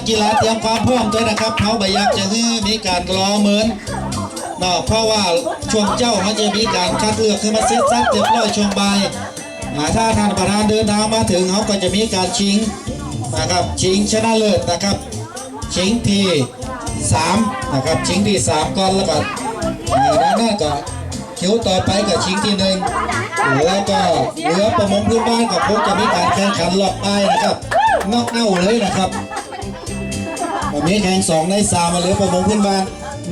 กกีฬาเตรียมความพร้อมด้วยนะครับเขาใบยากจะให้มีการรอเหมือนเนาะเพราะว่าช่วงเจ้ามันจะมีการคัดเลือกขึ้นมาเซตซัดเรียบร้อยช่วงบ่ายถ้าท่านประธานเดินทางมาถึงเขาก็จะมีการชิงนะครับชิงชนะเลิศนะครับ ชิงที่สามนะครับชิงที่สามก่อนแล้วก็ด้านหน้าก็คิวต่อไปกับชิงที่หนึ่งแล้วก็เรือประมงพื้นบ้านกับพวกจะมีการแข่งขันหลอกได้นะครับนอกเน่าเลยนะครับ วันนี้แข่งสองในสามมาเหลือประมงพื้นบ้าน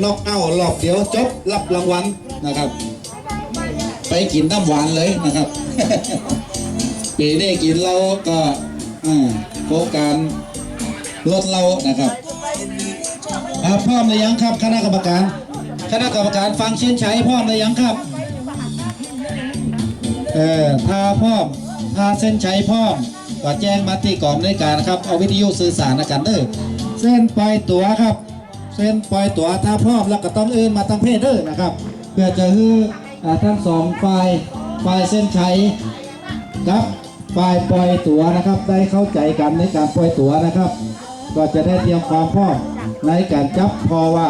นอกเน่ารอบเดียวจบรับรางวัลนะครับ ไปกินน้ำหวานเลยนะครับปีนี้กินเหล้าก็โครงการลดเหล้านะครับอ่าพร้อมหรือยังครับ คณะกรรมการ คณะกรรมการฟังเช่นชัยพร้อมหรือยังครับเออถ้าพร้อมถ้าเส้นใชัยพร้อม ก็แจ้งมาที่กองในวยการนะครับเอาวิทยุสื่อสารนะกันเด้อเส้นปล่อยตัวครับ เส้นปล่อยตัวถ้าพร้อมแล้วก็ต้องเอื้นมาตั้งเพศเด้อนะครับ เพื่อจะให้อ่าทั้งสองฝ่ายฝ่ายเส้นชัยครับฝ่ายปล่อยตั๋วนะครับ ได้เข้าใจกันในการปล่อยตั๋วนะครับ ก็จะได้เตรียมความพร้อมในการจับพอว่า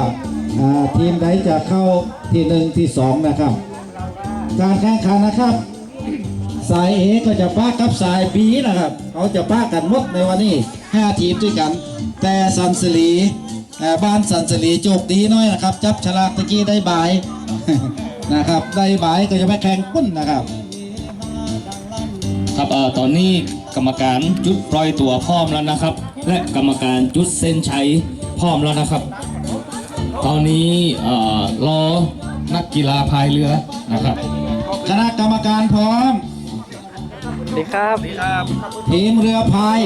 ทีมใดจะเข้าที่หนึ่งที่สองนะครับ การแข่งขันนะครับ สาย A ก็จะป้ากับสาย B นะครับ เขาจะป้ากันหมดในวันนี้ 5 ทีมด้วยกัน แต่สันสลีอ่าบ้านสันสลีโจกดีน้อยนะครับ จับฉลากตะกี้ได้บายนะครับ ได้บายก็จะไปแข่งปุ้นนะครับ ครับเอ่อตอนนี้กรรมการจุดปล่อยตัวพร้อมแล้วนะครับ และกรรมการจุดเส้นชัยพร้อมแล้วนะครับ ตอนนี้เอ่อรอนักกีฬาพายเรือนะครับคณะกรรมการพร้อม สวัสดีครับทีมเรือพาย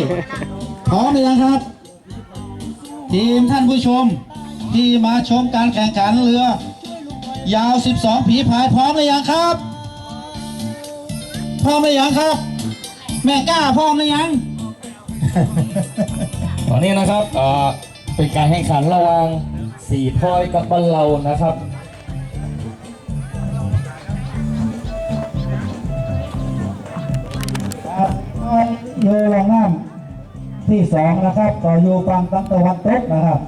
พร้อมหรือยังครับ ทีมท่านผู้ชมที่มาชมการแข่งขันเรือ ยาว 12 ผีพายพร้อมหรือยังครับ พร้อมหรือยังครับ แม่กล้าพร้อมหรือยัง ตอนนี้นะครับเอ่อเป็นการแข่งขันระหว่างสีพลอยกับบัลเรานะครับ ครับอยู่ลงน้ำที่สองนะครับก็อยู่ฝั่งตะวันตกนะครับ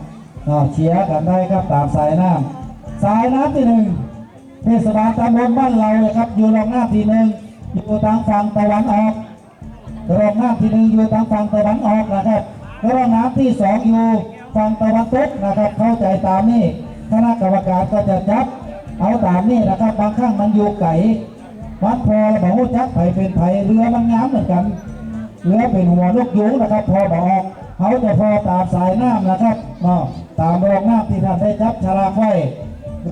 ก็เชียร์กันได้ครับตามสายน้ำสายน้ำที่หนึ่งเทศบาลตำบลบ้านเราเลยครับ อยู่ลงน้ำที่หนึ่งอยู่ทางฝั่งตะวันออกรองน้ำที่หนึ่งอยู่ทางฝั่งตะวันออกนะครับแล้วรองน้ำที่สองอยู่ฝั่งตะวันตกนะครับ เข้าใจตามนี้คณะกรรมการก็จะจับเอาตามนี้นะครับบางครั้งมันอยู่ไก่วัดพอบอกว่าจักไผเป็นไผเรือมันงามเหมือนกัน เรือเป็นหัวนกยูงนะครับ พอบอกเขาจะพอตามสายน้ำนะครับเนาตามรองน้ำที่ท่านได้จับฉลากไว้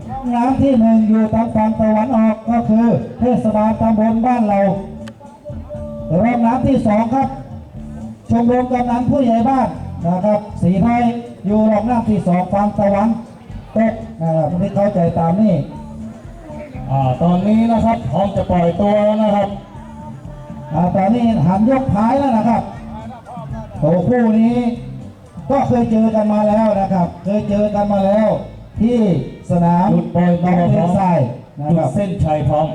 ร่องน้ำที่หนึ่งอยู่ทางฝั่งตะวันออกก็คือ เทศบาลตำบลบ้านเราร่องน้ำที่สองครับชมรมกำนันผู้ใหญ่บ้านนะครับ สีไทยอยู่รองน้ำที่สองฝั่งตะวันตกนะครับที่เข้าใจตามนี่อ่าตอนนี้นะครับพร้อมจะปล่อยตัวแล้วนะครับ ตอนนี้หันยกพายแล้วนะครับโอ้คู่นี้ ก็เคยเจอกันมาแล้วนะครับ เคยเจอกันมาแล้ว ที่สนามจุดปล่อยตัวน้องพเทร้อมทรายนะจุคดรับเส้นชัยพร้อม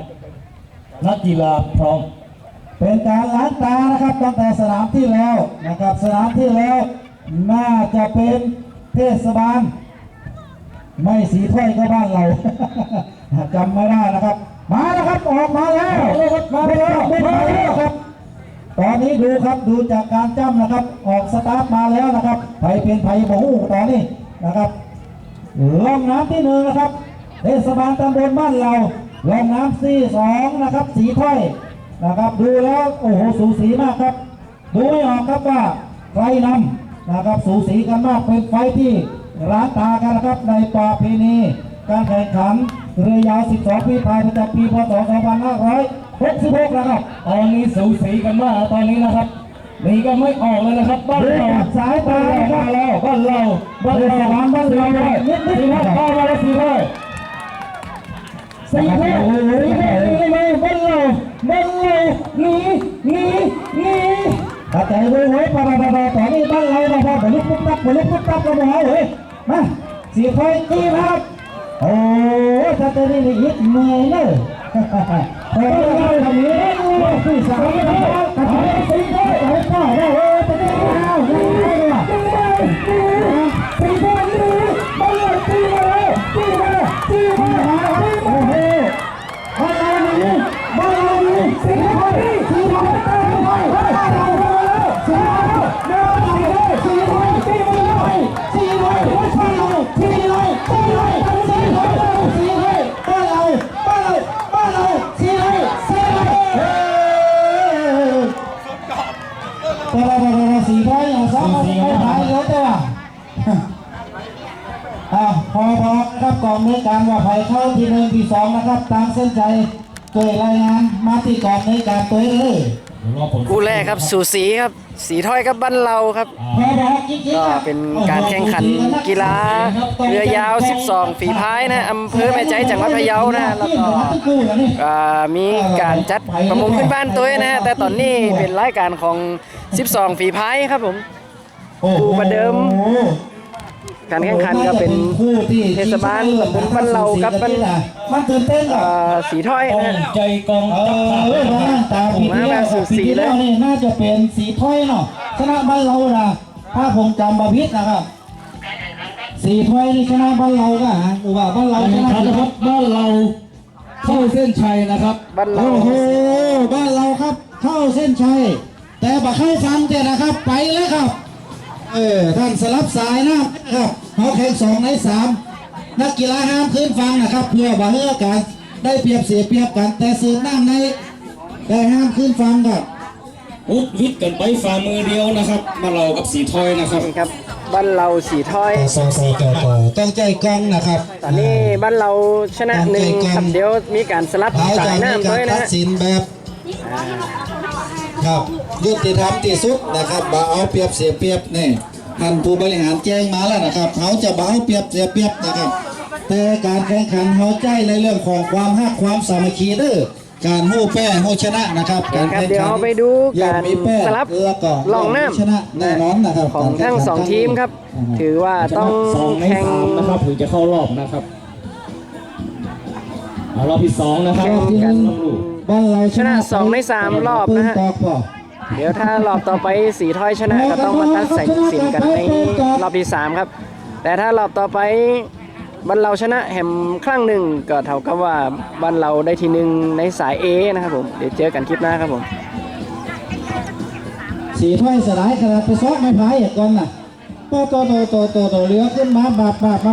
นักกีฬาพร้อม เป็นการล้างตานะครับตั้งแต่สนามที่แล้วนะครับ สนามที่แล้วน่าจะเป็นเทศบาล ไม่สีถ้วยก็บ้านเราจำไม่ได้นะครับ มาแล้วครับออกมาแล้วมาแล้วมาแล้วครับ ตอนนี้ดูครับดูจากการจ้ำนะครับ ออกสตาร์ทมาแล้วนะครับไผเป็นไผบ่ฮู้ตอนนี้นะครับล่องน้ำที่หนึ่งนะครับเทศบาลตำบลบ้านเราล่องน้ำที่สองนะครับ สีถ้อยนะครับ ดูแล้วโอ้โหสูสีมากครับ ดูไม่ออกครับว่าใครนำนะครับสูสีกันมากเป็นไฟที่ร้านตากันนะครับในป่าเพณีการแข่งขันเรือยาว 12 ปีพายประจำปีพศ 2566นะครับตอนนี้สูสีกันมากตอนนี้นะครับนี่ก็ไม่ออกเลยนะครับบ้านดูเราจากสายตานะครับบ้านเราบ้านเราบ้านเราบ้านเรานิดนิดสี่ห้าบ้านเราสี่ห้าสี่ห้าสี่ห้านี่ไม่บ้านเราบ้านเราหนีหนีหนีถ้าใจไว้ไว้ปะปะปะปะตอนนี้บ้านเราปะปะปะลุกปุ๊บปั๊บปะลุกปุ๊บปั๊บกระบอกเฮ้ยมาสีไฟจี้นะครับโอ้ถ้าจะได้ยิดเมื่อยเลย เฮ้ยตีไม่สื่ตีไเต่ได้เได้เไปตีไมันดีบอตีเลตีเลตีเลตีไบอลนี้สิ่งที่ปตีไดีสี่ร้อยสี่ร้อยสี่ร้อยสี่ร้อยสี่ร้อยสี่ร้ อกนะครับกองเนื้อการว่าไผ่เข้าที่หนึ่งที่สองนะครับ ตามเส้นใจตัวรายงานมาที่กองเนื้อการตัวเลยคู่แรกครับสูสีครับ สีถ้อยกับบ้านเราครับก็เป็นการแข่งขันกีฬาเรือยาว 12 ฝีพายนะอำเภอแม่ใจจังหวัดพะเยานะแล้วก็มีการจัดประมงขึ้นบ้านตัวนะ แต่ตอนนี้เป็นรายการของ 12 ฝีพายครับผมโอ้โหคู่ประเดิม การแข่งขันก็เป็นคู่ที่เทศบาลตำบลบ้านเรากับบ้านมันตื่นเต้นเหรออ่าสีถ้อยนะฮะใจกองเออเว้ยว่าหน้าตาปีที่แล้วผมว่าแบบสูสีปีที่แล้วเลยนี่น่าจะเป็นสีถ้อยเนาะชนะบ้านเรานะถ้าผมจำบาพิษนะครับสีถ้อยนี่ชนะบ้านเราก็ฮะหรือว่าบ้านเราชนะครับบ้านเราเข้าเส้นชัยนะครับบ้านเราโอ้โหบ้านเราครับ เข้าเส้นชัยแต่บัเข้าฟังเจนะครับไปแล้วครับ เออท่านสลับสายนะครับเขาแข่งสองในสามนักกีฬาห้ามขึ้นฟังนะครับ เพื่อบ่เฮือกันได้เปรียบเสียเปรียบกัน แต่สื่อน้ำในแต่ห้ามขึ้นฟังครับอุดวิทย์กันไปฝ่ามือเดียวนะครับมาเรากับสีถ้อยนะครับนี่ครับบ้านเราสีถ้อยสอสอจอต้องใจกองนะครับ ตอนนี้บ้านเราชนะหนึ่งครับเดี๋ยวมีการสลับเขาสาจะยมีน้ำกาด้รวยนะตัดฮะสินแบบ ครับยุติธรรมที่สุดนะครับบ่เอาเปรียบเสียเปรียบนี่ท่านผู้บริหารแจ้งมาแล้วนะครับเขาจะบ่เอาเปรียบเสียเปรียบนะครับ แต่การแข่งขันเขาใจในเรื่องของความฮักความสามัคคีเด้อการหู้แป้หู้ชนะนะครับครับแข่งเดี๋ยวขันเราไปดูอย่าการมีแป้สลับแล้วก็ลองน้ชนะแน่นอนนะครับำของทั้งสองทีมครับ ถือว่าต้องสองในแข่งสามนะครับถึงจะเข้ารอบนะครับเอารอบที่สองนะครับรอบที่หนึ่งบ้านเรา ชนะสองในสามรอบนะฮะปืตอกบ่เดี๋ยวถ้ารอบต่อไปสีถ้อยชนะก็ต้องมาตัดสินสินกันในรอบที่สามครับ แต่ถ้ารอบต่อไปบ้านเราชนะแฮมครั้งหนึ่งก็เท่ากับว่าบ้านเราได้ที่หนึ่งในสาย A นะครับผมเดี๋ยวเจอกันคลิปหน้าครับผมสีถ้อยสลายขนาดไปซอกไม้พายอย่างก่อนน่ะโตโตโตโตโตโตเรือขึ้นมาบาดบาดมา